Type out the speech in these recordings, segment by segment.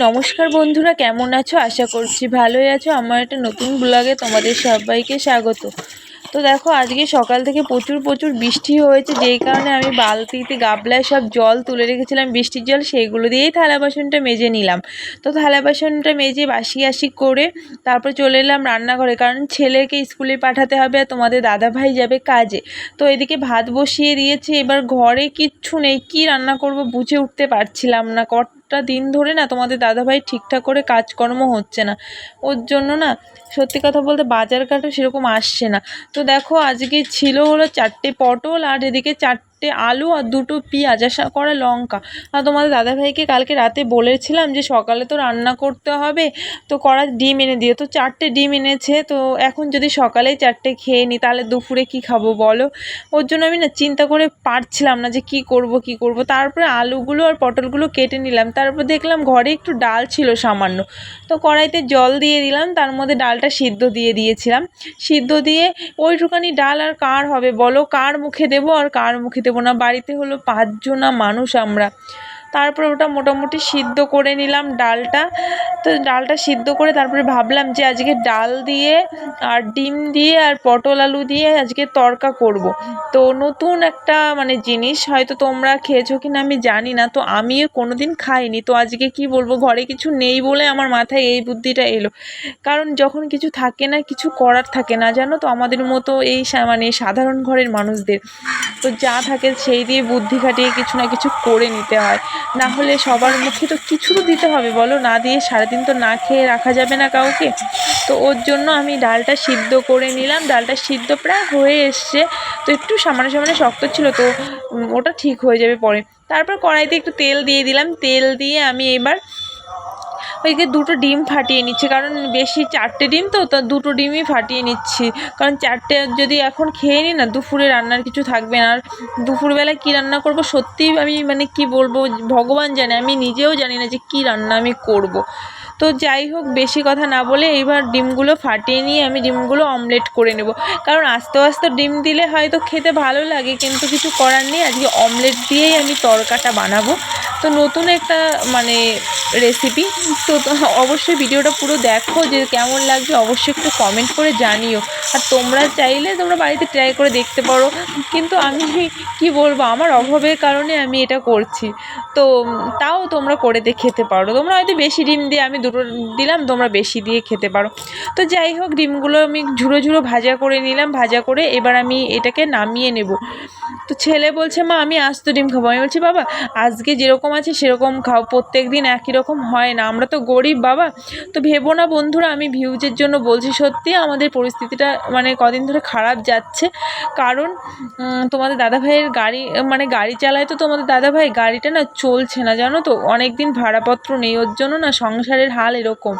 নমস্কার বন্ধুরা, কেমন আছো? আশা করছি ভালোই আছো। আমার একটা নতুন ব্লগে তোমাদের সবাইকে স্বাগত। তো দেখো, আজকে সকাল থেকে প্রচুর প্রচুর বৃষ্টি হয়েছে, যেই কারণে আমি বালতিতে গাবলায় সব জল তুলে রেখেছিলাম। বৃষ্টির জল সেইগুলো দিয়েই থালা বাসনটা মেজে নিলাম। তো থালা বাসনটা মেজে বাসি আসি করে তারপর চলে এলাম রান্নাঘরে, কারণ ছেলেকে স্কুলে পাঠাতে হবে আর তোমাদের দাদাভাই যাবে কাজে। তো এদিকে ভাত বসিয়ে দিয়েছি, এবার ঘরে কিচ্ছু নেই, কি রান্না করব বুঝে উঠতে পারছিলাম না। কটা দিন ধরে না তোমাদের দাদাভাই ঠিকঠাক করে কাজকর্ম হচ্ছে না। ওর জন্য না সত্যি কথা বলতে বাজার ঘাটও সেরকম আসছে না। তো দেখো আজকে ছিল হলো চারটে পটল আর এদিকে চারটে আলু আর দুটো পেঁয়াজ আর করা লঙ্কা। আর তোমাদের দাদাভাইকে কালকে রাতে বলেছিলাম যে সকালে তো রান্না করতে হবে, তো কড়া ডিম এনে দিও। তো চারটে ডিম এনেছে, তো এখন যদি সকালেই চারটে খেয়ে নিই তাহলে দুপুরে কি খাব বলো? ওর জন্য আমি না চিন্তা করে পারছিলাম না যে কি করব কি করব। তারপরে আলুগুলো আর পটলগুলো কেটে নিলাম। তারপর দেখলাম ঘরে একটু ডাল ছিল সামান্য। তো কড়াইতে জল দিয়ে দিলাম, তার মধ্যে ডালটা সিদ্ধ দিয়ে দিয়েছিলাম। সিদ্ধ দিয়ে ওইটুখানি ডাল আর কার হবে বলো? কার মুখে দেবো আর কার মুখে দেবো? না। বাড়িতে হলো পাঁচজনা মানুষ আমরা। তারপরে ওটা মোটামুটি সিদ্ধ করে নিলাম ডালটা। তো ডালটা সিদ্ধ করে তারপরে ভাবলাম যে আজকে ডাল দিয়ে আর ডিম দিয়ে আর পটল আলু দিয়ে আজকে তরকা করব। তো নতুন একটা মানে জিনিস হয়তো তোমরা খেয়েছো কি না আমি জানি না, তো আমিও কোনো দিন খাইনি। তো আজকে কি বলব, ঘরে কিছু নেই বলে আমার মাথায় এই বুদ্ধিটা এলো। কারণ যখন কিছু থাকে না, কিছু করার থাকে না, জানো তো, আমাদের মতো এই মানে সাধারণ ঘরের মানুষদের। তো যা থাকে সেই দিয়ে বুদ্ধি খাটিয়ে কিছু না কিছু করে নিতে হয়। না হলে সবার মুখে তো কিছু তো দিতে হবে, বলো? না দিয়ে সারাদিন তো না খেয়ে রাখা যাবে না কাউকে। তো ওর জন্য আমি ডালটা সিদ্ধ করে নিলাম। ডালটা সিদ্ধ প্রায় হয়ে এসছে। তো একটু সামান্য সামনে শক্ত ছিল তো ওটা ঠিক হয়ে যাবে পরে। তারপর কড়াইতে একটু তেল দিয়ে দিলাম। তেল দিয়ে আমি এবার ওইকে দুটো ডিম ফাটিয়ে নিচ্ছি। কারণ বেশি চারটে ডিম তো, তা দুটো ডিমই ফাটিয়ে নিচ্ছি। কারণ চারটে যদি এখন খেয়ে নিই না, দুপুরে রান্নার কিছু থাকবে না। আর দুপুরবেলা কী রান্না করব সত্যিই আমি মানে কি বলব, ভগবান জানে। আমি নিজেও জানি না যে কী রান্না আমি করব। তো যাই হোক, বেশি কথা না বলে এইবার ডিমগুলো ফাটিয়ে নিয়ে আমি ডিমগুলো অমলেট করে নেব। কারণ আস্তে আস্তে ডিম দিলে হয়তো খেতে ভালো লাগে, কিন্তু কিছু করার নেই। আজকে অমলেট দিয়েই আমি তরকাটা বানাবো। তো নতুন একটা মানে রেসিপি তো অবশ্যই ভিডিওটা পুরো দেখো যে কেমন লাগবে অবশ্যই একটু কমেন্ট করে জানিও। আর তোমরা চাইলে তোমরা বাড়িতে ট্রাই করে দেখতে পারো। কিন্তু আমি কি বলব, আমার অভাবের কারণে আমি এটা করছি। তো তাও তোমরা করে খেতে পারো। তোমরা হয়তো বেশি ডিম দিয়ে আমি দুটো দিলাম, তোমরা বেশি দিয়ে খেতে পারো। তো যাই হোক, ডিমগুলো আমি ঝুড়ো ঝুড়ো ভাজা করে নিলাম, ভাজা করে এবার আমি এটাকে নামিয়ে নেব। তো ছেলে বলছে, মা, আমি আস্ত ডিম খাব। আমি বলছি, বাবা, আজকে যেরকম আছে, সেরকম খাও। প্রত্যেক দিন একই রকম হয় না। আমরা তো গরিব বাবা। তো ভেবো না বন্ধুরা, আমি ভিউজের জন্য বলছি সত্যি আমাদের পরিস্থিতিটা মানে কদিন ধরে খারাপ যাচ্ছে। কারণ তোমাদের দাদাভাইয়ের গাড়ি মানে গাড়ি চালায় তো তোমাদের দাদাভাই, গাড়িটা না চলছে না, জানো তো? অনেক দিন ভাড়াপত্র নেই, ওর জন্য না সংসারের হাল এরকম।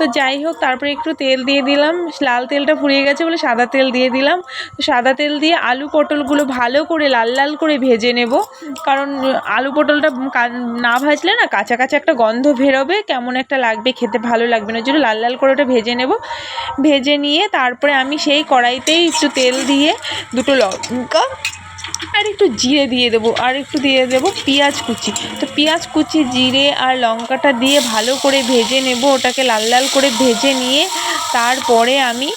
তো যাই হোক, তারপরে একটু তেল দিয়ে দিলাম। লাল তেলটা ফুরিয়ে গেছে বলে সাদা তেল দিয়ে দিলাম। তো সাদা তেল দিয়ে আলু পটলগুলো ভালো করে লাল লাল করে ভেজে নেব। কারণ আলু পটলটা না ভাজলে না কাঁচা কাঁচা একটা গন্ধ বেরোবে। কেমন একটা লাগবে খেতে ভালো লাগবে না। জন্য লাল লাল করে ওটা ভেজে নেব। ভেজে নিয়ে তারপরে আমি সেই কড়াইতেই একটু তেল দিয়ে দুটো লঙ্কা আর একটু জিরে দিয়ে দেবো, আর একটু দিয়ে দেবো পেঁয়াজ কুচি। তো পেঁয়াজ কুচি, জিরে আর লঙ্কাটা দিয়ে ভালো করে ভেজে নেব, ওটাকে লাল লাল করে ভেজে নিয়ে তারপরে আমি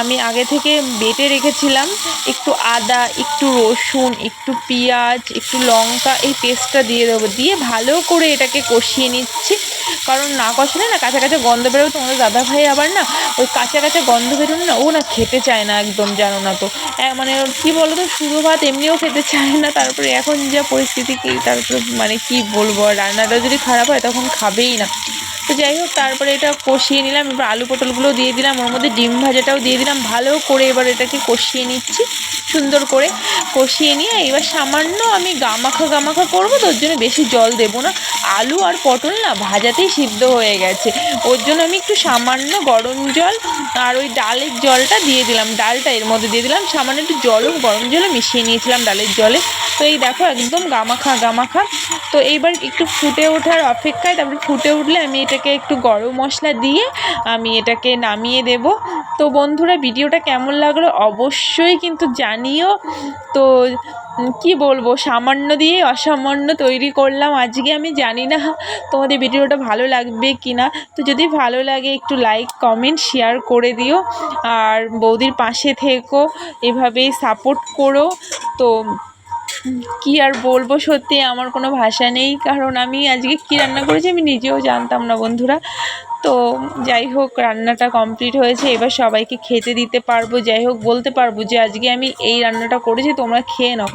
আমি আগে থেকে বেটে রেখেছিলাম একটু আদা, একটু রসুন, একটু পেঁয়াজ, একটু লঙ্কা, এই পেস্টটা দিয়ে দেবো, দিয়ে ভালো করে এটাকে কষিয়ে নিচ্ছি। কারণ না কষালে না কাঁচা কাঁচা গন্ধ বেরোবে তোমাদের দাদা ভাই আবার না ওই কাঁচা কাঁচা গন্ধ বেরোলে না ও না খেতে চায় না একদম, জানো না তো। মানে কী বলো তো শুধু ভাত এমনিও খেতে চায় না, তারপরে এখন যা পরিস্থিতি কি, তারপরে মানে কি বলব? রান্নাটা যদি খারাপ হয়, তখন খাবেই না। তো যাই হোক, তারপরে এটা কষিয়ে নিলাম। এবার আলু পটলগুলো দিয়ে দিলাম। ওর মধ্যে ডিম ভাজাটাও দিয়ে দিলাম। ভালো করে এবার এটাকে কষিয়ে নিচ্ছি। সুন্দর করে কষিয়ে নিয়ে এবার সামান্য আমি গামাখা গামাখা করব তো ওর জন্য বেশি জল দেবো না। আলু আর পটল না ভাজাতেই সিদ্ধ হয়ে গেছে। ওর জন্য আমি একটু সামান্য গরম জল আর ওই ডালের জলটা দিয়ে দিলাম। ডালটা এর মধ্যে দিয়ে দিলাম। সামান্য একটু জলও, গরম জলও মিশিয়ে নিয়েছিলাম ডালের জলে। তো এই দেখো, একদম গামাখা গামাখা। তো এইবার একটু ফুটে ওঠার অপেক্ষায় তারপরে ফুটে উঠলে আমি এটাকে একটু গরম মশলা দিয়ে আমি এটাকে নামিয়ে দেব। তো বন্ধুরা, ভিডিওটা কেমন লাগল অবশ্যই কিন্তু জানিও। তো কি বলব, সামান্য দিয়ে অসামান্য তৈরি করলাম। আজকে আমি জানি না তোমাদের ভিডিওটা ভালো লাগবে কি না তো যদি ভালো লাগে একটু লাইক কমেন্ট শেয়ার করে দিও। আর বৌদির পাশে থেকো, এভাবেই সাপোর্ট করো। তো কি আর বলব? সত্যি আমার কোনো ভাষা নেই। কারণ আমি আজকে কি রান্না করেছি আমি নিজেও জানতাম না বন্ধুরা। তো যাই হোক, রান্নাটা কমপ্লিট হয়েছে। এবার সবাইকে খেতে দিতে পারব, যাই হোক, বলতে পারব যে আজকে আমি এই রান্নাটা করেছি, তোমরা খেয়ে নাও।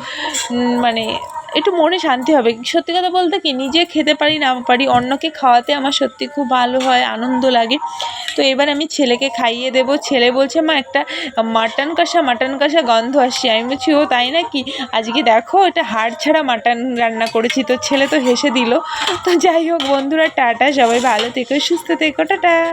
মানে একটু মনে শান্তি হবে। সত্যি কথা বলতে কি, নিজে খেতে পারি, না পারি, অন্যকে খাওয়াতে আমার সত্যি খুব ভালো হয়, আনন্দ লাগে। তো এবার আমি ছেলেকে খাইয়ে দেবো। ছেলে বলছে, মা, একটা মাটন কষা মাটন কষা গন্ধ আসছে। আমি বলছি, ও, তাই না নাকি? আজকে দেখো, এটা হাড় ছাড়া মাটন রান্না করেছি। তো ছেলে তো হেসে দিল। তো যাই হোক, বন্ধুরা, টাটা, সবাই ভালো থেকো, সুস্থ থেকো, টাটা।